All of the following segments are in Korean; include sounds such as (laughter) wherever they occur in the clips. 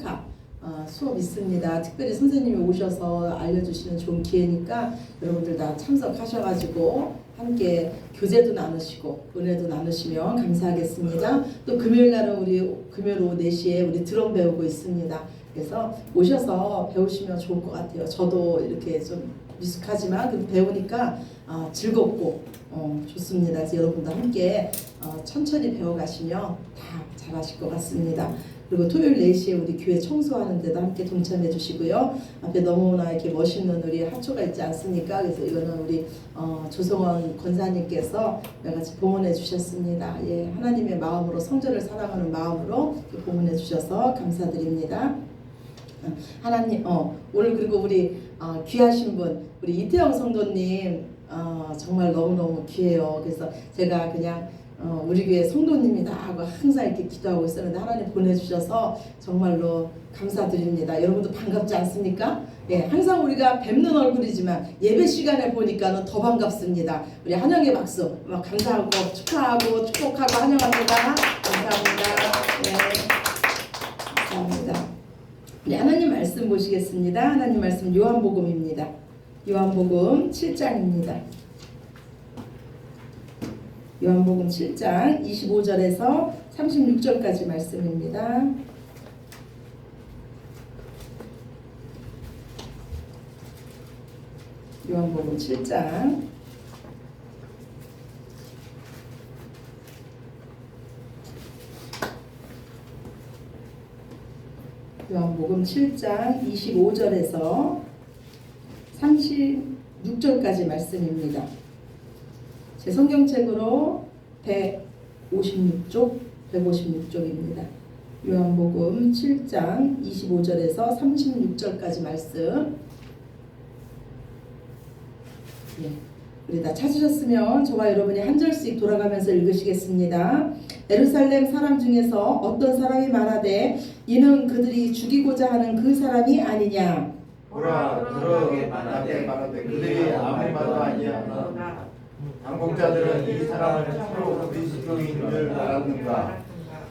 카 어, 수업 있습니다. 특별히 선생님이 오셔서 알려주시는 좋은 기회니까 여러분들 다 참석하셔가지고 함께 교제도 나누시고 은혜도 나누시면 감사하겠습니다. 또 금요일 날은 우리 금요일 오후 4시에 우리 드럼 배우고 있습니다. 그래서 오셔서 배우시면 좋을 것 같아요. 저도 이렇게 좀 미숙하지만 배우니까 어, 즐겁고 어, 좋습니다. 여러분도 함께 어, 천천히 배워가시면 다 잘하실 것 같습니다. 그리고 토요일 4시에 우리 교회 청소하는 데도 함께 동참해 주시고요. 앞에 너무나 이렇게 멋있는 우리 합초가 있지 않습니까? 그래서 이거는 우리 어, 조성원 권사님께서 가지 봉헌해 주셨습니다. 예, 하나님의 마음으로 성전을 사랑하는 마음으로 봉헌해 주셔서 감사드립니다. 어, 하나님, 어, 오늘 그리고 우리 어, 귀하신 분, 우리 이태영 성도님 어, 정말 너무너무 귀해요. 그래서 제가 그냥 어, 우리 교회 성도님이다 하고 항상 이렇게 기도하고 있었는데 하나님 보내주셔서 정말로 감사드립니다. 여러분도 반갑지 않습니까? 예, 항상 우리가 뵙는 얼굴이지만 예배 시간에 보니까는 더 반갑습니다. 우리 한영의 박수 막 감사하고 축하하고 축복하고 환영합니다. 감사합니다. 네, 감사합니다. 네, 하나님 말씀 보시겠습니다. 하나님 말씀 요한복음입니다. 요한복음 7장입니다. 요한복음 7장 25절에서 36절까지 말씀입니다. 요한복음 7장 요한복음 7장 25절에서 36절까지 말씀입니다. 제 성경책으로 156쪽, 156쪽입니다. 요한복음 7장 25절에서 36절까지 말씀. 예. 우리 다 찾으셨으면 저와 여러분이 한 절씩 돌아가면서 읽으시겠습니다. 에루살렘 사람 중에서 어떤 사람이 말하되 이는 그들이 죽이고자 하는 그 사람이 아니냐 보라 만나게 말하되 그들이 아무 말도 아니하나 당국자들은 이 사람을 참으로 그리스도인 줄 알았는가?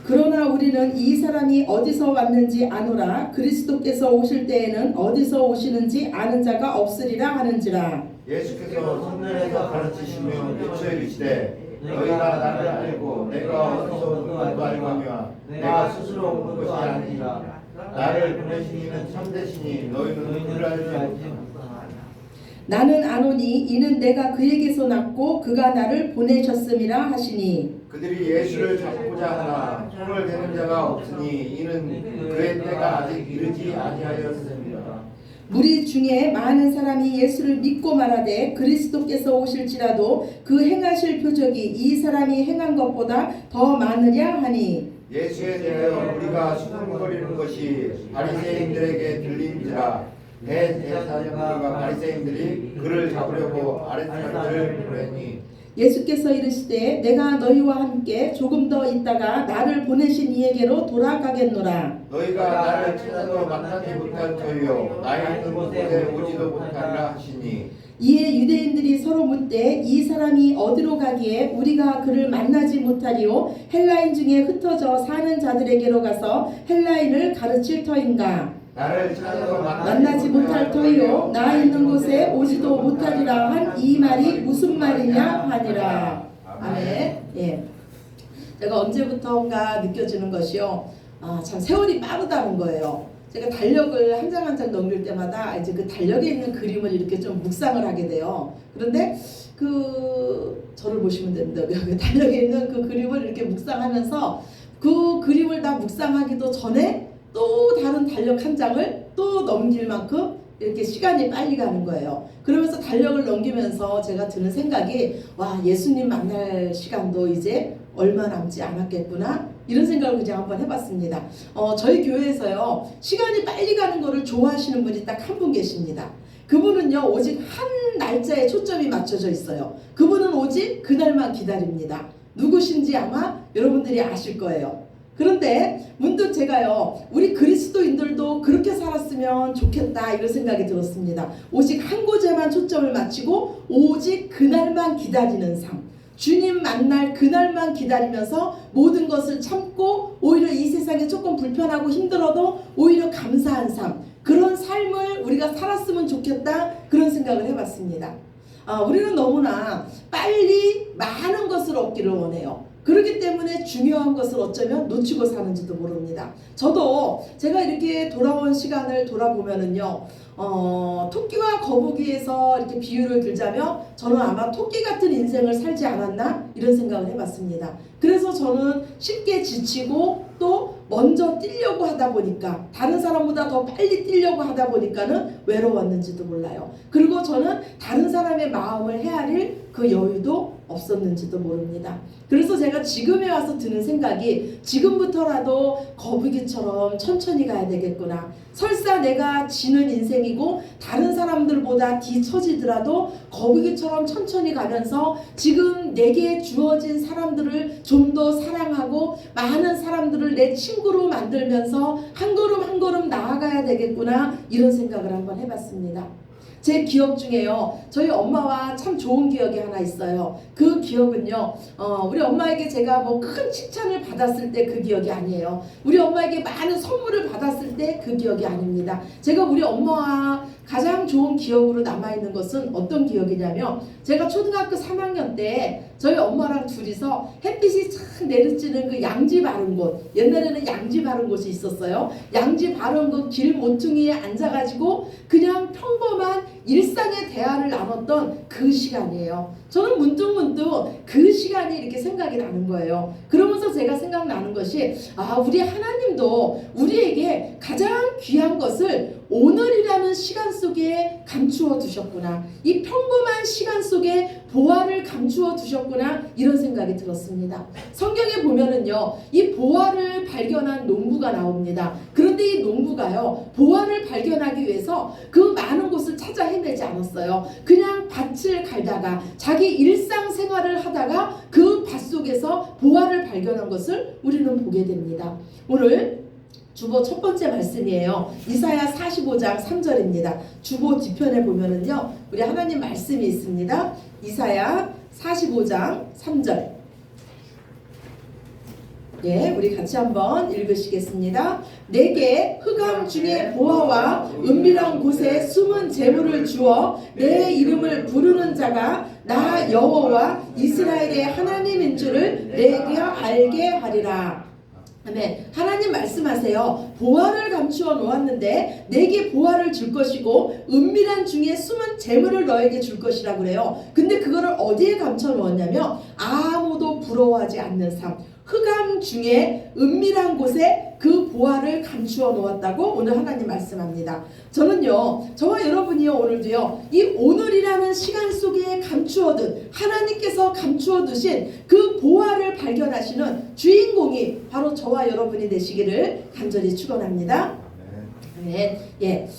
그러나 우리는 이 사람이 어디서 왔는지 아노라 그리스도께서 오실 때에는 어디서 오시는지 아는 자가 없으리라 하는지라. 예수께서 선전에서 가르치시며 미처 이르시되 너희가 나를 알고 내가 어디서 온 것도 알거니와 내가 스스로 온 것이 아니라 나를 보내신 이는 참되시니 너희는 그를 알지 못하나 나는 아노니 이는 내가 그에게서 났고 그가 나를 보내셨음이라 하시니. 그들이 예수를 잡고자 하나 손을 대는 자가 없으니 이는 그의 때가 아직 이르지 아니하였습니다. 무리 중에 많은 사람이 예수를 믿고 말하되 그리스도께서 오실지라도 그 행하실 표적이 이 사람이 행한 것보다 더 많으랴 하니. 예수에 대하여 우리가 수군거리는 것이 바리새인들에게 들린지라 대제사장과 바리새인들이 그를 잡으려고 아랫사람들을 보내니 예수께서 이르시되 내가 너희와 함께 조금 더 있다가 나를 보내신 이에게로 돌아가겠노라. 너희가 나를 찾아도 만나지 못할 터이요 나의 있는 곳에 오지도 못하리라 하시니. 이에 유대인들이 서로 묻되 이 사람이 어디로 가기에 우리가 그를 만나지 못하리요? 헬라인 중에 흩어져 사는 자들에게로 가서 헬라인을 가르칠 터인가 나를 만나지 못할 터이요. 나 있는 곳에 오지도 못하리라 한 이 말이 무슨 말이냐 하니라. 아멘. 예. 제가 언제부터인가 느껴지는 것이요. 아 참 세월이 빠르다는 거예요. 제가 달력을 한 장 한 장 넘길 때마다 이제 그 달력에 있는 그림을 이렇게 좀 묵상을 하게 돼요. 그런데 그 저를 보시면 됩니다. (laughs) 그 달력에 있는 그 그림을 이렇게 묵상하면서 그 그림을 다 묵상하기도 전에 또 다른 달력 한 장을 또 넘길 만큼 이렇게 시간이 빨리 가는 거예요. 그러면서 달력을 넘기면서 제가 드는 생각이 와 예수님 만날 시간도 이제 얼마 남지 않았겠구나 이런 생각을 그냥 한번 해봤습니다. 어, 저희 교회에서요 시간이 빨리 가는 거를 좋아하시는 분이 딱 한 분 계십니다. 그분은요 오직 한 날짜에 초점이 맞춰져 있어요. 그분은 오직 그날만 기다립니다. 누구신지 아마 여러분들이 아실 거예요. 그런데 문득 제가요 우리 그리스도인들도 그렇게 살았으면 좋겠다 이런 생각이 들었습니다. 오직 한 곳에만 초점을 맞추고 오직 그날만 기다리는 삶. 주님 만날 그날만 기다리면서 모든 것을 참고 오히려 이 세상에 조금 불편하고 힘들어도 오히려 감사한 삶 그런 삶을 우리가 살았으면 좋겠다 그런 생각을 해봤습니다. 아, 우리는 너무나 빨리 많은 것을 얻기를 원해요. 그렇기 때문에 중요한 것을 어쩌면 놓치고 사는지도 모릅니다. 저도 제가 이렇게 돌아온 시간을 돌아보면은요, 어, 토끼와 거북이에서 이렇게 비유를 들자면 저는 아마 토끼 같은 인생을 살지 않았나 이런 생각을 해봤습니다. 그래서 저는 쉽게 지치고 또 먼저 뛰려고 하다 보니까 다른 사람보다 더 빨리 뛰려고 하다 보니까는 외로웠는지도 몰라요. 그리고 저는 다른 사람의 마음을 헤아릴 그 여유도 없었는지도 모릅니다. 그래서 제가 지금에 와서 드는 생각이 지금부터라도 거북이처럼 천천히 가야 되겠구나. 설사 내가 지는 인생이고 다른 사람들보다 뒤처지더라도 거북이처럼 천천히 가면서 지금 내게 주어진 사람들을 좀 더 사랑하고 많은 사람들을 내 친구로 만들면서 한 걸음 한 걸음 나아가야 되겠구나 이런 생각을 한번 해봤습니다. 제 기억 중에요. 저희 엄마와 참 좋은 기억이 하나 있어요. 그 기억은요. 어, 우리 엄마에게 제가 뭐 큰 칭찬을 받았을 때 그 기억이 아니에요. 우리 엄마에게 많은 선물을 받았을 때 그 기억이 아닙니다. 제가 우리 엄마와 가장 좋은 기억으로 남아있는 것은 어떤 기억이냐면 제가 초등학교 3학년 때 저희 엄마랑 둘이서 햇빛이 착 내리쬐는 그 양지 바른 곳 옛날에는 양지 바른 곳이 있었어요. 양지 바른 그길 모퉁이에 앉아가지고 그냥 평범한 일상의 대화를 나눴던 그 시간이에요. 저는 문득문득 그 시간이 이렇게 생각이 나는 거예요. 그러면서 제가 생각나는 것이 아 우리 하나님도 우리에게 가장 귀한 것을 오늘이라는 시간 속에 감추어 두셨구나. 이 평범한 시간 속에 보화를 감추어 두셨구나. 이런 생각이 들었습니다. 성경에 보면은요, 이 보화를 발견한 농부가 나옵니다. 그런데 이 농부가요, 보화를 발견하기 위해서 그 많은 곳을 찾아 헤매지 않았어요. 그냥 밭을 갈다가 자기 일상 생활을 하다가 그 밭 속에서 보화를 발견한 것을 우리는 보게 됩니다. 오늘 주보 첫 번째 말씀이에요. 이사야 45장 3절입니다. 주보 뒤편에 보면은요. 우리 하나님 말씀이 있습니다. 이사야 45장 3절. 예, 우리 같이 한번 읽으시겠습니다. 내게 흑암 중에 보화와 은밀한 곳에 숨은 재물을 주어 내 이름을 부르는 자가 나 여호와 이스라엘의 하나님인 줄을 내게 알게 하리라. 아멘. 하나님 말씀하세요. 보화를 감추어 놓았는데 내게 보화를 줄 것이고 은밀한 중에 숨은 재물을 너에게 줄 것이라 그래요. 근데 그거를 어디에 감춰 놓았냐면 아무도 부러워하지 않는 삶. 흑암 중에 은밀한 곳에 그 보화를 감추어 놓았다고 오늘 하나님 말씀합니다. 저는요, 저와 여러분이요, 오늘도요, 이 오늘이라는 시간 속에 감추어둔, 하나님께서 감추어 두신 그 보화를 발견하시는 주인공이 바로 저와 여러분이 되시기를 간절히 축원합니다. 아멘. 예.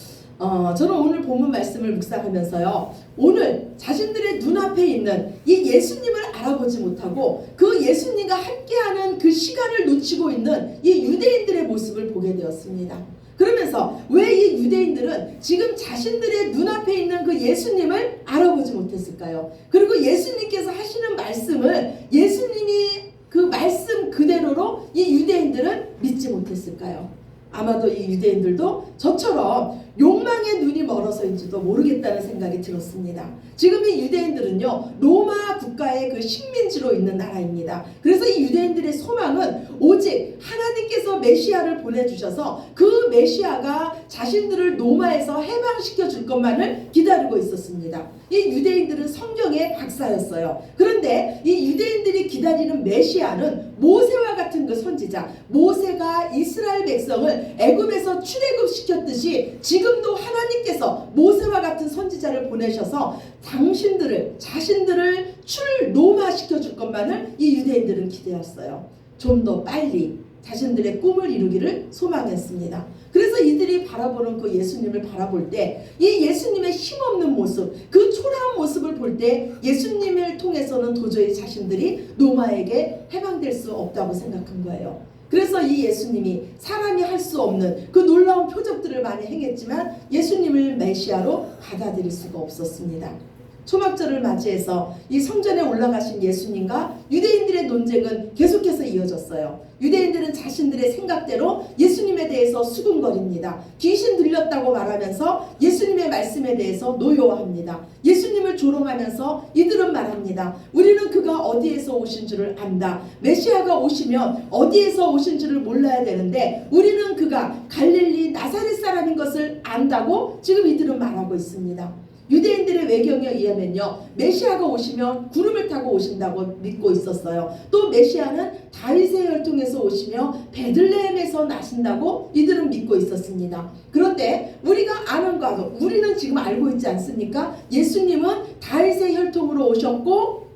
어, 저는 오늘 본문 말씀을 묵상하면서요. 오늘 자신들의 눈앞에 있는 이 예수님을 알아보지 못하고 그 예수님과 함께하는 그 시간을 놓치고 있는 이 유대인들의 모습을 보게 되었습니다. 그러면서 왜 이 유대인들은 지금 자신들의 눈앞에 있는 그 예수님을 알아보지 못했을까요? 그리고 예수님께서 하시는 말씀을 예수님이 그 말씀 그대로로 이 유대인들은 믿지 못했을까요? 아마도 이 유대인들도 저처럼 욕망의 눈이 멀어서인지도 모르겠다는 생각이 들었습니다. 지금 이 유대인들은요, 로마 국가의 그 식민지로 있는 나라입니다. 그래서 이 유대인들의 소망은 오직 하나님께서 메시아를 보내주셔서 그 메시아가 자신들을 로마에서 해방시켜 줄 것만을 기다리고 있었습니다. 이 유대인들은 성경의 박사였어요. 그런데 이 유대인들이 기다리는 메시아는 모세와 같은 그 선지자, 모세가 이스라엘 백성을 애굽에서 출애굽시켰듯이 지금도 하나님께서 모세와 같은 선지자를 보내셔서 당신들을 자신들을 출노마시켜 줄 것만을 이 유대인들은 기대했어요. 좀 더 빨리 자신들의 꿈을 이루기를 소망했습니다. 그래서 이들이 바라보는 그 예수님을 바라볼 때 이 예수님의 힘없는 모습, 그 초라한 모습을 볼 때 예수님을 통해서는 도저히 자신들이 노마에게 해방될 수 없다고 생각한 거예요. 그래서 이 예수님이 사람이 할 수 없는 그 놀라운 표적들을 많이 행했지만 예수님을 메시아로 받아들일 수가 없었습니다. 초막절을 맞이해서 이 성전에 올라가신 예수님과 유대인들의 논쟁은 계속해서 이어졌어요. 유대인들은 자신들의 생각대로 예수님에 대해서 수군거립니다. 귀신 들렸다고 말하면서 예수님의 말씀에 대해서 노여워합니다. 예수님을 조롱하면서 이들은 말합니다. 우리는 그가 어디에서 오신 줄을 안다. 메시아가 오시면 어디에서 오신 줄을 몰라야 되는데 우리는 그가 갈릴리 나사렛 사람인 것을 안다고 지금 이들은 말하고 있습니다. 유대인들의 외경에 의하면요 메시아가 오시면 구름을 타고 오신다고 믿고 있었어요. 또 메시아는 다윗의 혈통에서 오시며 베들레헴에서 나신다고 이들은 믿고 있었습니다. 그런데 우리가 아는 거 우리는 지금 알고 있지 않습니까? 예수님은 다윗의 혈통으로 오셨고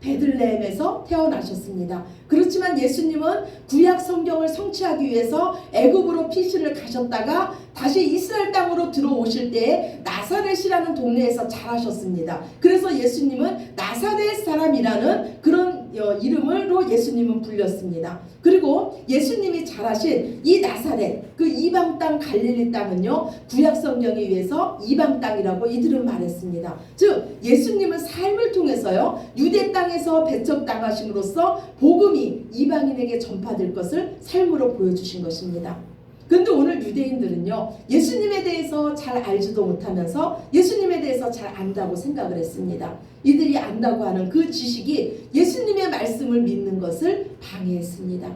베들레헴에서 태어나셨습니다. 그렇지만 예수님은 구약 성경을 성취하기 위해서 애굽으로 피신을 가셨다가 다시 이스라엘 땅으로 들어오실 때 나사렛이라는 동네에서 자라셨습니다. 그래서 예수님은 나사렛 사람이라는 그런 어, 이름으로 예수님은 불렸습니다. 그리고 예수님이 자라신 이 나사렛 그 이방 땅 갈릴리 땅은요 구약 성경에 의해서 이방 땅이라고 이들은 말했습니다. 즉 예수님은 삶을 통해서요 유대 땅에서 배척 당하심으로써 복음 이 이방인에게 전파될 것을 삶으로 보여주신 것입니다. 근데 오늘 유대인들은요 예수님에 대해서 잘 알지도 못하면서 예수님에 대해서 잘 안다고 생각을 했습니다. 이들이 안다고 하는 그 지식이 예수님의 말씀을 믿는 것을 방해했습니다.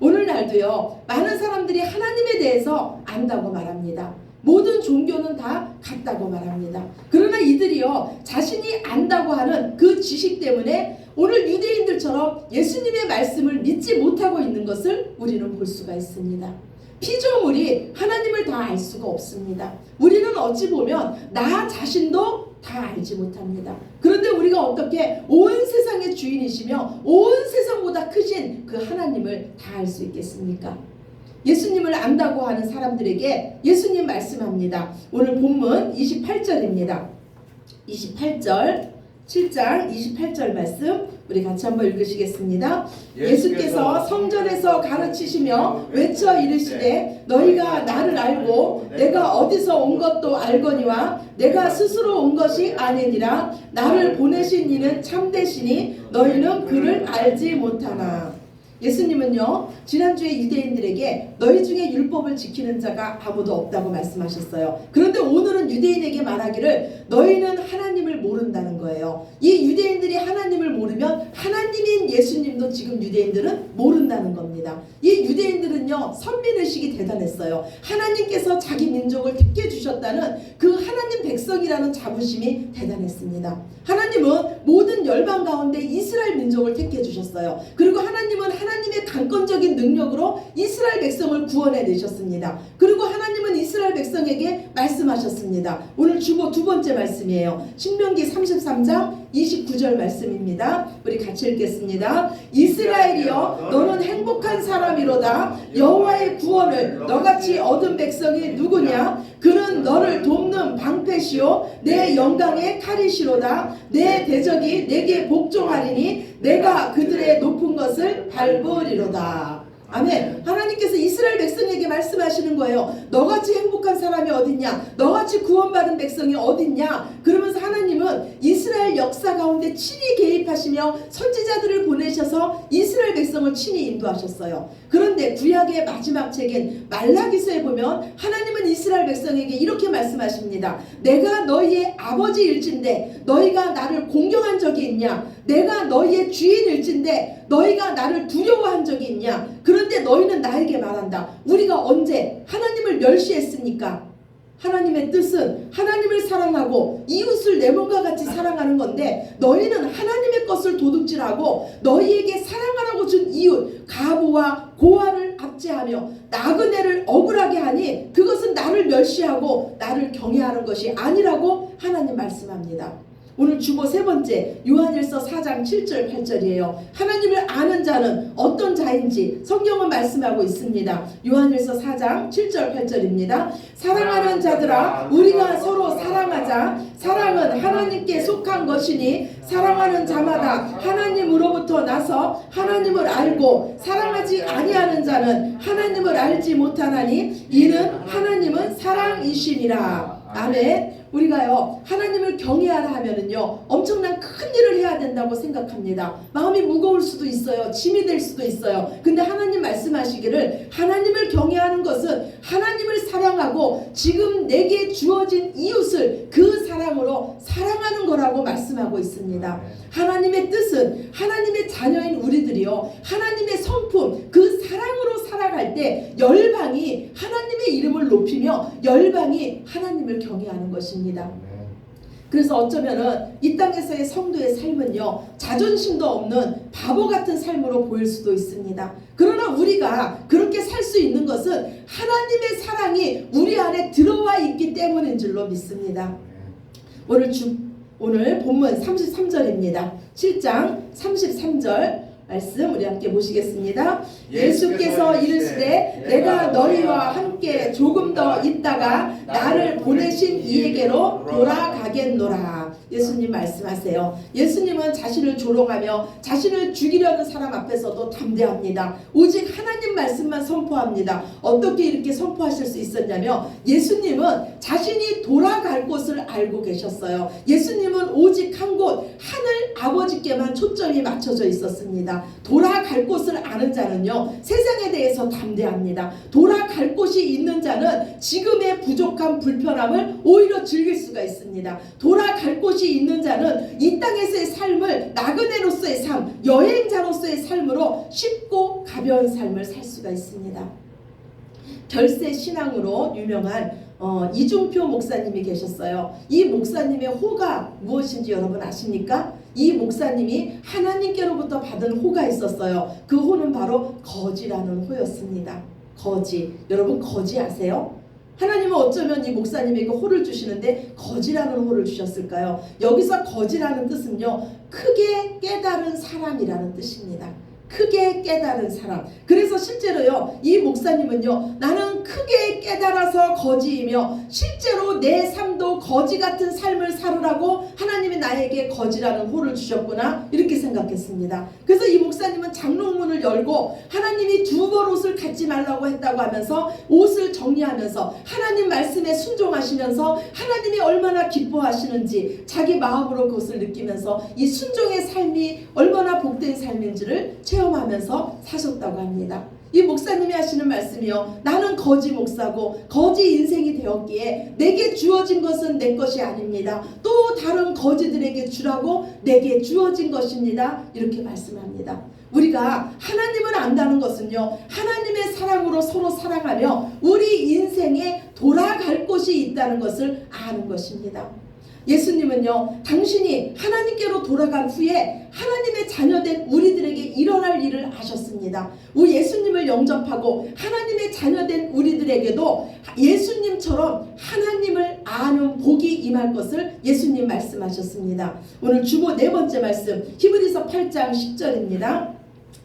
오늘날도요 많은 사람들이 하나님에 대해서 안다고 말합니다. 모든 종교는 다 같다고 말합니다. 그러나 이들이요 자신이 안다고 하는 그 지식 때문에 오늘 유대인들처럼 예수님의 말씀을 믿지 못하고 있는 것을 우리는 볼 수가 있습니다. 피조물이 하나님을 다 알 수가 없습니다. 우리는 어찌 보면 나 자신도 다 알지 못합니다. 그런데 우리가 어떻게 온 세상의 주인이시며 온 세상보다 크신 그 하나님을 다 알 수 있겠습니까? 예수님을 안다고 하는 사람들에게 예수님 말씀합니다. 오늘 본문 28절입니다. 28절 7장 28절 말씀 우리 같이 한번 읽으시겠습니다. 예수께서 성전에서 가르치시며 외쳐 이르시되 너희가 나를 알고 내가 어디서 온 것도 알거니와 내가 스스로 온 것이 아니니라 나를 보내신 이는 참되시니 너희는 그를 알지 못하나 예수님은요 지난주에 유대인들에게 너희 중에 율법을 지키는 자가 아무도 없다고 말씀하셨어요. 그런데 오늘은 유대인에게 말하기를 너희는 하나님을 모른다는 거예요. 이 유대인들이 하나님을 모르면 하나님인 예수님도 지금 유대인들은 모른다는 겁니다. 이 유대인들은요 선민의식이 대단했어요. 하나님께서 자기 민족을 택해 주셨다는 그 하나님 백성이라는 자부심이 대단했습니다. 하나님은 모든 열방 가운데 이스라엘 민족을 택해 주셨어요. 그리고 하나님은 하나님 의 강권적인 능력으로 이스라엘 백성을 구원해 내셨습니다. 그리고 이스라엘 백성에게 말씀하셨습니다. 오늘 주보 두 번째 말씀이에요. 신명기 33장 29절 말씀입니다. 우리 같이 읽겠습니다. 이스라엘이여 너는 행복한 사람이로다 여호와의 구원을 너같이 얻은 백성이 누구냐 그는 너를 돕는 방패시요 내 영광의 칼이시로다 내 대적이 내게 복종하리니 내가 그들의 높은 것을 밟으리로다 아멘. 하나님께서 이스라엘 백성에게 말씀하시는 거예요. 너같이 행복한 사람이 어딨냐? 너같이 구원받은 백성이 어딨냐? 그러면서 하나님은 이스라엘 역사 가운데 친히 개입하시며 선지자들을 보내셔서 이스라엘 백성을 친히 인도하셨어요. 그런데 구약의 마지막 책인 말라기서에 보면 하나님은 이스라엘 백성에게 이렇게 말씀하십니다. 내가 너희의 아버지일진데 너희가 나를 공경한 적이 있냐? 내가 너희의 주인일진데 너희가 나를 두려워한 적이 있냐? 그런데 너희는 나에게 말한다. 우리가 언제 하나님을 멸시했습니까? 하나님의 뜻은 하나님을 사랑하고 이웃을 내 몸과 같이 사랑하는 건데 너희는 하나님의 것을 도둑질하고 너희에게 사랑하라고 준 이웃 가부와 고아를 압제하며 나그네를 억울하게 하니 그것은 나를 멸시하고 나를 경외하는 것이 아니라고 하나님 말씀합니다. 오늘 주보 세 번째 요한일서 4장 7절 8절이에요. 하나님을 아는 자는 어떤 자인지 성경은 말씀하고 있습니다. 요한일서 4장 7절 8절입니다. 사랑하는 자들아 우리가 서로 사랑하자. 사랑은 하나님께 속한 것이니 사랑하는 자마다 하나님으로부터 나서 하나님을 알고 사랑하지 아니하는 자는 하나님을 알지 못하나니 이는 하나님은 사랑이심이라. 아멘. 우리가요 하나님을 경외하라 하면은요 엄청난 큰 일을 해야 된다고 생각합니다. 마음이 무거울 수도 있어요. 짐이 될 수도 있어요. 근데 하나님 말씀하시기를 하나님을 경외하는 것은 하나님을 사랑하고 지금 내게 주어진 이웃을 그 사랑으로 사랑하는 거라고 말씀하고 있습니다. 하나님의 뜻은 하나님의 자녀인 우리들이요 하나님의 성품 그 사랑으로 살아갈 때 열방이 하나님의 이름을 높이며 열방이 하나님을 경외하는 것입니다. 그래서 어쩌면은 이 땅에서의 성도의 삶은요 자존심도 없는 바보 같은 삶으로 보일 수도 있습니다. 그러나 우리가 그렇게 살 수 있는 것은 하나님의 사랑이 우리 안에 들어와 있기 때문인 줄로 믿습니다. 오늘 주 오늘 본문 33절입니다. 7장 33절 말씀 우리 함께 보시겠습니다. 예수께서 이르시되 내가 너희와 함께 조금 더 있다가 나를 보내신 이에게로 돌아가겠노라. 예수님 말씀하세요. 예수님은 자신을 조롱하며 자신을 죽이려는 사람 앞에서도 담대합니다. 오직 하나님 말씀만 선포합니다. 어떻게 이렇게 선포하실 수 있었냐면 예수님은 자신이 돌아갈 곳을 알고 계셨어요. 예수님은 오직 한 곳 하늘 아버지께만 초점이 맞춰져 있었습니다. 돌아갈 곳을 아는 자는요 세상에 대해서 담대합니다. 돌아갈 곳이 있는 자는 지금의 부족한 불편함을 오히려 즐길 수가 있습니다. 돌아갈 곳이 있는 자는 이 땅에서의 삶을 나그네로서의 삶, 여행자로서의 삶으로 쉽고 가벼운 삶을 살 수가 있습니다. 결세 신앙으로 유명한 어, 이중표 목사님이 계셨어요. 이 목사님의 호가 무엇인지 여러분 아십니까? 이 목사님이 하나님께로부터 받은 호가 있었어요. 그 호는 바로 거지라는 호였습니다. 거지. 여러분 거지 아세요? 하나님은 어쩌면 이 목사님에게 호를 주시는데 거지라는 호를 주셨을까요? 여기서 거지라는 뜻은요. 크게 깨달은 사람이라는 뜻입니다. 크게 깨달은 사람. 그래서 실제로요, 이 목사님은요, 나는 크게 깨달아서 거지이며, 실제로 내 삶도 거지 같은 삶을 살으라고 하나님이 나에게 거지라는 호를 주셨구나, 이렇게 생각했습니다. 그래서 이 목사님은 장롱문을 열고, 하나님이 두 벌 옷을 갖지 말라고 했다고 하면서, 옷을 정리하면서, 하나님 말씀에 순종하시면서, 하나님이 얼마나 기뻐하시는지, 자기 마음으로 그것을 느끼면서, 이 순종의 삶이 얼마나 복된 삶인지를 체험하면서 사셨다고 합니다. 이 목사님이 하시는 말씀이요. 나는 거지 목사고 거지 인생이 되었기에 내게 주어진 것은 내 것이 아닙니다. 또 다른 거지들에게 주라고 내게 주어진 것입니다. 이렇게 말씀합니다. 우리가 하나님을 안다는 것은요. 하나님의 사랑으로 서로 사랑하며 우리 인생에 돌아갈 곳이 있다는 것을 아는 것입니다. 예수님은요, 당신이 하나님께로 돌아간 후에 하나님의 자녀된 우리들에게 일어날 일을 아셨습니다. 우리 예수님을 영접하고 하나님의 자녀된 우리들에게도 예수님처럼 하나님을 아는 복이 임할 것을 예수님 말씀하셨습니다. 오늘 주보 네 번째 말씀, 히브리서 8장 10절입니다.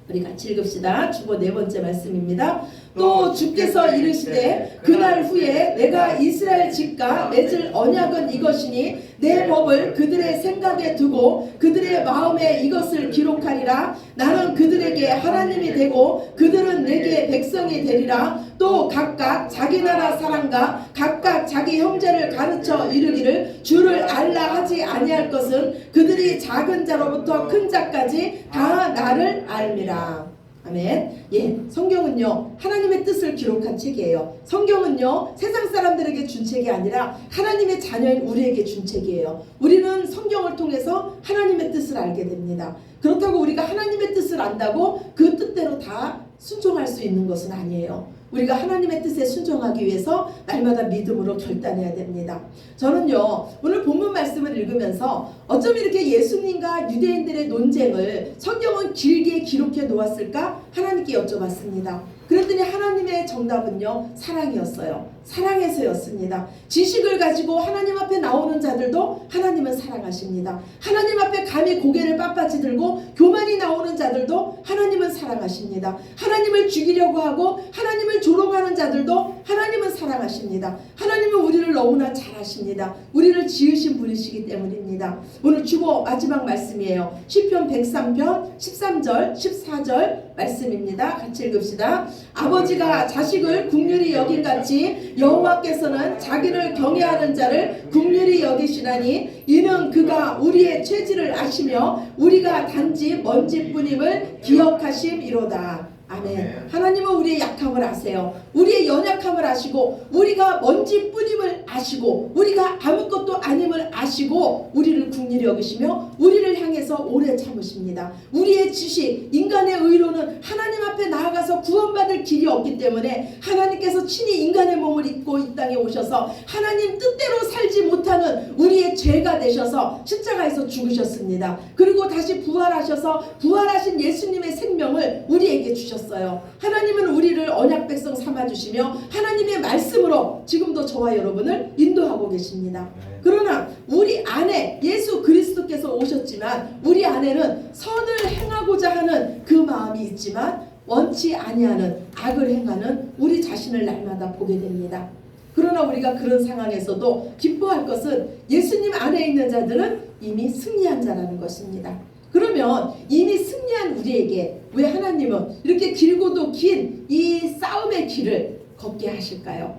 우리 같이 읽읍시다. 주보 네 번째 말씀입니다. 또 주께서 이르시되 그날 후에 내가 이스라엘 집과 맺을 언약은 이것이니 내 법을 그들의 생각에 두고 그들의 마음에 이것을 기록하리라. 나는 그들에게 하나님이 되고 그들은 내게 백성이 되리라. 또 각각 자기 나라 사람과 각각 자기 형제를 가르쳐 이르기를 주를 알라 하지 아니할 것은 그들이 작은 자로부터 큰 자까지 다 나를 알미라 아멘. 예, 성경은요 하나님의 뜻을 기록한 책이에요. 성경은요 세상 사람들에게 준 책이 아니라 하나님의 자녀인 우리에게 준 책이에요. 우리는 성경을 통해서 하나님의 뜻을 알게 됩니다. 그렇다고 우리가 하나님의 뜻을 안다고 그 뜻대로 다 순종할 수 있는 것은 아니에요. 우리가 하나님의 뜻에 순종하기 위해서 날마다 믿음으로 결단해야 됩니다. 저는요, 오늘 본문 말씀을 읽으면서 어쩜 이렇게 예수님과 유대인들의 논쟁을 성경은 길게 기록해 놓았을까? 하나님께 여쭤봤습니다. 그랬더니 하나님의 정답은요, 사랑이었어요. 사랑에서였습니다. 지식을 가지고 하나님 앞에 나오는 자들도 하나님은 사랑하십니다. 하나님 앞에 감히 고개를 빳빳이 들고 교만이 나오는 자들도 하나님은 사랑하십니다. 하나님을 죽이려고 하고 하나님을 조롱하는 자들도 하나님은 사랑하십니다. 하나님 하나님은 우리를 너무나 잘 아십니다. 우리를 지으신 분이시기 때문입니다. 오늘 주보 마지막 말씀이에요. 시편 103편 13절 14절 말씀입니다. 같이 읽읍시다. 아버지가 자식을 국률이 여긴 같이 여호와께서는 자기를 경외하는 자를 국률이 여기시나니 이는 그가 우리의 죄질을 아시며 우리가 단지 먼지뿐임을 기억하심이로다. 아멘. 하나님은 우리의 약함을 아세요. 우리의 연약함을 아시고 우리가 먼지뿐임을 아시고 우리가 아무것도 아님을 아시고 우리를 국리히 여기시며 우리를 향해서 오래 참으십니다. 우리의 지식, 인간의 의로는 하나님 앞에 나아가서 구원받을 길이 없기 때문에 하나님께서 친히 인간의 몸을 입고 이 땅에 오셔서 하나님 뜻대로 살지 못하는 우리의 죄가 되셔서 십자가에서 죽으셨습니다. 그리고 다시 부활하셔서 부활하신 예수님의 생명을 우리에게 주셨 어요. 하나님은 우리를 언약 백성 삼아 주시며 하나님의 말씀으로 지금도 저와 여러분을 인도하고 계십니다. 그러나 우리 안에 예수 그리스도께서 오셨지만 우리 안에는 선을 행하고자 하는 그 마음이 있지만 원치 아니하는 악을 행하는 우리 자신을 날마다 보게 됩니다. 그러나 우리가 그런 상황에서도 기뻐할 것은 예수님 안에 있는 자들은 이미 승리한 자라는 것입니다. 그러면 이미 승리한 우리에게 왜 하나님은 이렇게 길고도 긴 이 싸움의 길을 걷게 하실까요?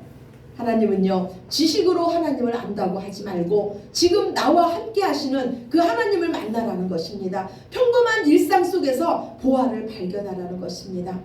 하나님은요 지식으로 하나님을 안다고 하지 말고 지금 나와 함께 하시는 그 하나님을 만나라는 것입니다. 평범한 일상 속에서 보화를 발견하라는 것입니다.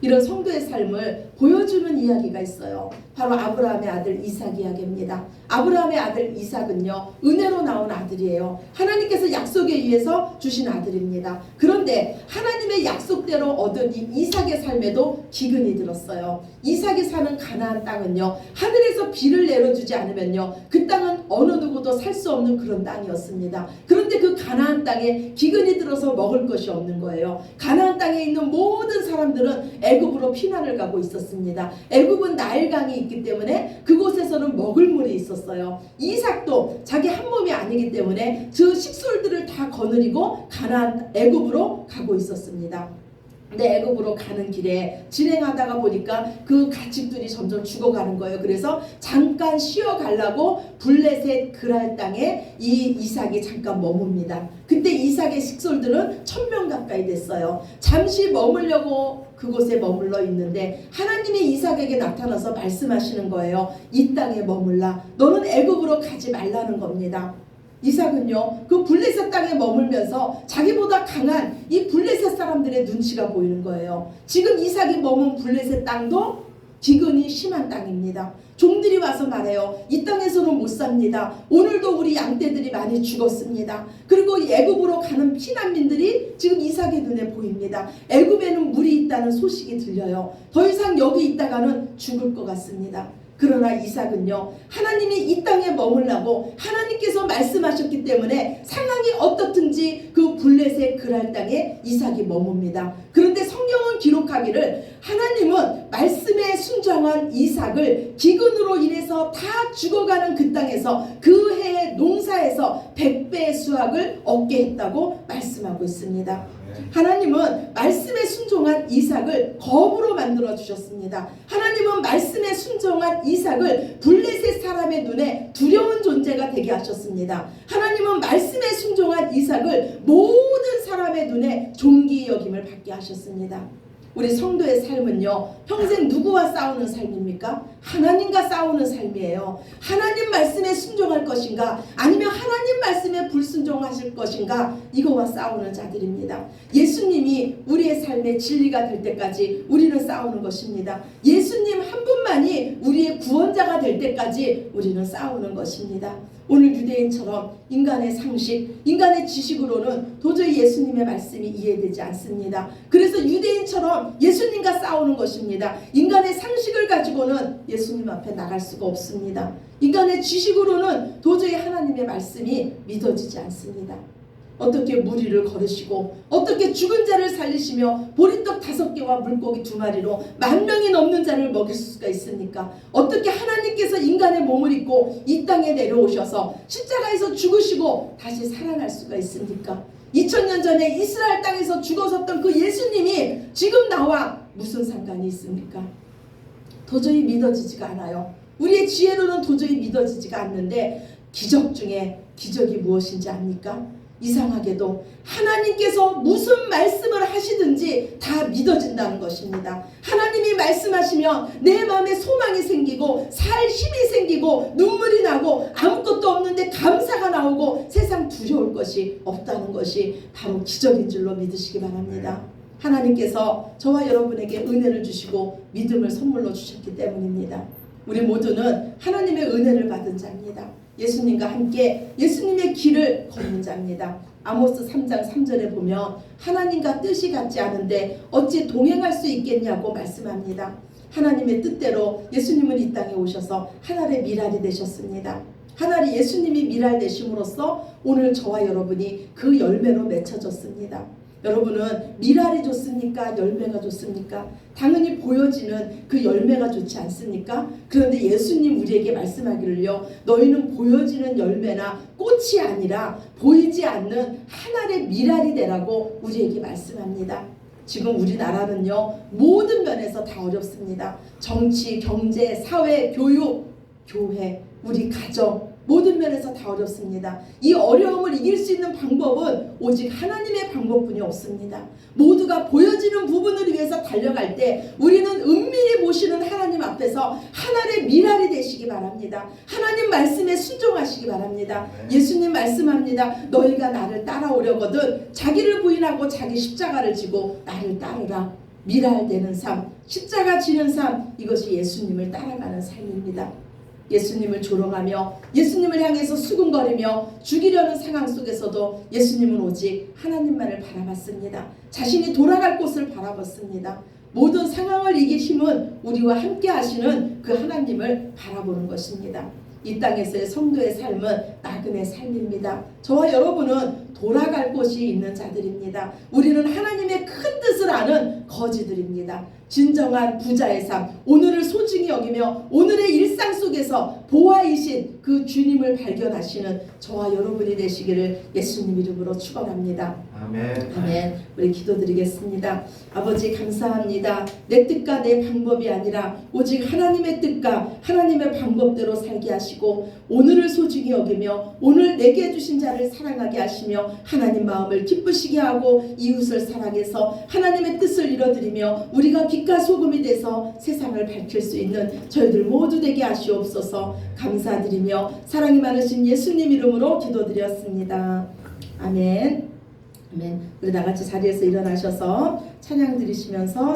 이런 성도의 삶을 보여주는 이야기가 있어요. 바로 아브라함의 아들 이삭 이야기입니다. 아브라함의 아들 이삭은요 은혜로 나온 아들이에요. 하나님께서 약속에 의해서 주신 아들입니다. 그런데 하나님의 약속대로 얻은 이 이삭의 삶에도 기근이 들었어요. 이삭이 사는 가나안 땅은요 하늘에서 비를 내려주지 않으면요 그 땅은 어느 누구도 살 수 없는 그런 땅이었습니다. 그런데 그 가나안 땅에 기근이 들어서 먹을 것이 없는 거예요. 가나안 땅에 있는 모든 사람들은 애굽으로 피난을 가고 있었습니다. 애굽은 나일강이 있기 때문에 그곳에서는 먹을 물이 있었어요. 이삭도 자기 한 몸이 아니기 때문에 그 식솔들을 다 거느리고 가나안 애굽으로 가고 있었습니다. 근데 애굽으로 가는 길에 진행하다가 보니까 그 가축들이 점점 죽어가는 거예요. 그래서 잠깐 쉬어 가려고 블레셋 그랄 땅에 이 이삭이 잠깐 머뭅니다. 그때 이삭의 식솔들은 천명 가까이 됐어요. 잠시 머물려고 그곳에 머물러 있는데 하나님이 이삭에게 나타나서 말씀하시는 거예요. 이 땅에 머물라. 너는 애굽으로 가지 말라는 겁니다. 이삭은요 그 블레셋 땅에 머물면서 자기보다 강한 이 블레셋 사람들의 눈치가 보이는 거예요. 지금 이삭이 머문 블레셋 땅도 기근이 심한 땅입니다. 종들이 와서 말해요. 이 땅에서는 못 삽니다. 오늘도 우리 양떼들이 많이 죽었습니다. 그리고 애굽으로 가는 피난민들이 지금 이삭의 눈에 보입니다. 애굽에는 물이 있다는 소식이 들려요. 더 이상 여기 있다가는 죽을 것 같습니다. 그러나 이삭은요 하나님이 이 땅에 머물라고 하나님께서 말씀하셨기 때문에 상황이 어떻든지 그 블레셋 그랄 땅에 이삭이 머뭅니다. 그런데 성경은 기록하기를 하나님은 말씀에 순종한 이삭을 기근으로 인해서 다 죽어가는 그 땅에서 그 해의 농사에서 백배의 수확을 얻게 했다고 말씀하고 있습니다. 하나님은 말씀에 순종한 이삭을 검으로 만들어 주셨습니다. 하나 님은 말씀에 순종한 이삭을 블레셋 사람의 눈에 두려운 존재가 되게 하셨습니다. 하나님은 말씀에 순종한 이삭을 모든 사람의 눈에 존귀 여김을 받게 하셨습니다. 우리 성도의 삶은요 평생 누구와 싸우는 삶입니까? 하나님과 싸우는 삶이에요. 하나님 말씀에 순종할 것인가 아니면 하나님 말씀에 불순종하실 것인가 이거와 싸우는 자들입니다. 예수님이 우리의 삶의 진리가 될 때까지 우리는 싸우는 것입니다. 예수님 한 분만이 우리의 구원자가 될 때까지 우리는 싸우는 것입니다. 오늘 유대인처럼 인간의 상식, 인간의 지식으로는 도저히 예수님의 말씀이 이해되지 않습니다. 그래서 유대인처럼 예수님과 싸우는 것입니다. 인간의 상식을 가지고는 예수님 앞에 나갈 수가 없습니다. 인간의 지식으로는 도저히 하나님의 말씀이 믿어지지 않습니다. 어떻게 무리를 걸으시고 어떻게 죽은 자를 살리시며 보리떡 다섯 개와 물고기 두 마리로 만 명이 넘는 자를 먹일 수가 있습니까? 어떻게 하나님께서 인간의 몸을 입고 이 땅에 내려오셔서 십자가에서 죽으시고 다시 살아날 수가 있습니까? 2000년 전에 이스라엘 땅에서 죽어섰던 그 예수님이 지금 나와 무슨 상관이 있습니까? 도저히 믿어지지가 않아요. 우리의 지혜로는 도저히 믿어지지가 않는데 기적 중에 기적이 무엇인지 압니까? 이상하게도 하나님께서 무슨 말씀을 하시든지 다 믿어진다는 것입니다. 하나님이 말씀하시면 내 마음에 소망이 생기고 살 힘이 생기고 눈물이 나고 아무것도 없는데 감사가 나오고 세상 두려울 것이 없다는 것이 바로 기적인 줄로 믿으시기 바랍니다. 하나님께서 저와 여러분에게 은혜를 주시고 믿음을 선물로 주셨기 때문입니다. 우리 모두는 하나님의 은혜를 받은 자입니다. 예수님과 함께 예수님의 길을 걷는 자입니다. 아모스 3장 3절에 보면 하나님과 뜻이 같지 않은데 어찌 동행할 수 있겠냐고 말씀합니다. 하나님의 뜻대로 예수님은 이 땅에 오셔서 하나님의 미랄이 되셨습니다. 하나님 예수님이 미랄 되심으로써 오늘 저와 여러분이 그 열매로 맺혀졌습니다. 여러분은 미랄이 좋습니까? 열매가 좋습니까? 당연히 보여지는 그 열매가 좋지 않습니까? 그런데 예수님 우리에게 말씀하기를요. 너희는 보여지는 열매나 꽃이 아니라 보이지 않는 하나의 미랄이 되라고 우리에게 말씀합니다. 지금 우리나라는요. 모든 면에서 다 어렵습니다. 정치, 경제, 사회, 교육, 교회, 우리 가정 모든 면에서 다 어렵습니다. 이 어려움을 이길 수 있는 방법은 오직 하나님의 방법뿐이 없습니다. 모두가 보여지는 부분을 위해서 달려갈 때 우리는 은밀히 보시는 하나님 앞에서 하나의 미랄이 되시기 바랍니다. 하나님 말씀에 순종하시기 바랍니다. 예수님 말씀합니다. 너희가 나를 따라오려거든 자기를 부인하고 자기 십자가를 지고 나를 따르라. 미랄되는 삶, 십자가 지는 삶 이것이 예수님을 따라가는 삶입니다. 예수님을 조롱하며 예수님을 향해서 수군거리며 죽이려는 상황 속에서도 예수님은 오직 하나님만을 바라봤습니다. 자신이 돌아갈 곳을 바라봤습니다. 모든 상황을 이길 힘은 우리와 함께 하시는 그 하나님을 바라보는 것입니다. 이 땅에서의 성도의 삶은 나그네 삶입니다. 저와 여러분은 돌아갈 곳이 있는 자들입니다. 우리는 하나님의 큰 뜻을 아는 거지들입니다. 진정한 부자의 삶, 오늘을 소중히 여기며 오늘의 일상 속에서 보아이신 그 주님을 발견하시는 저와 여러분이 되시기를 예수님 이름으로 축원합니다. 아멘. 아멘. 우리 기도드리겠습니다. 아버지 감사합니다. 내 뜻과 내 방법이 아니라 오직 하나님의 뜻과 하나님의 방법대로 살게 하시고 오늘을 소중히 여기며 오늘 내게 주신 자를 사랑하게 하시며 하나님 마음을 기쁘시게 하고 이웃을 사랑해서 하나님의 뜻을 이뤄드리며 우리가 빛과 소금이 돼서 세상을 밝힐 수 있는 저희들 모두 되게 하시옵소서 감사드리며 사랑이 많으신 예수님 이름으로 기도드렸습니다. 아멘. 아멘. 우리 다 같이 자리에서 일어나셔서 찬양 드리시면서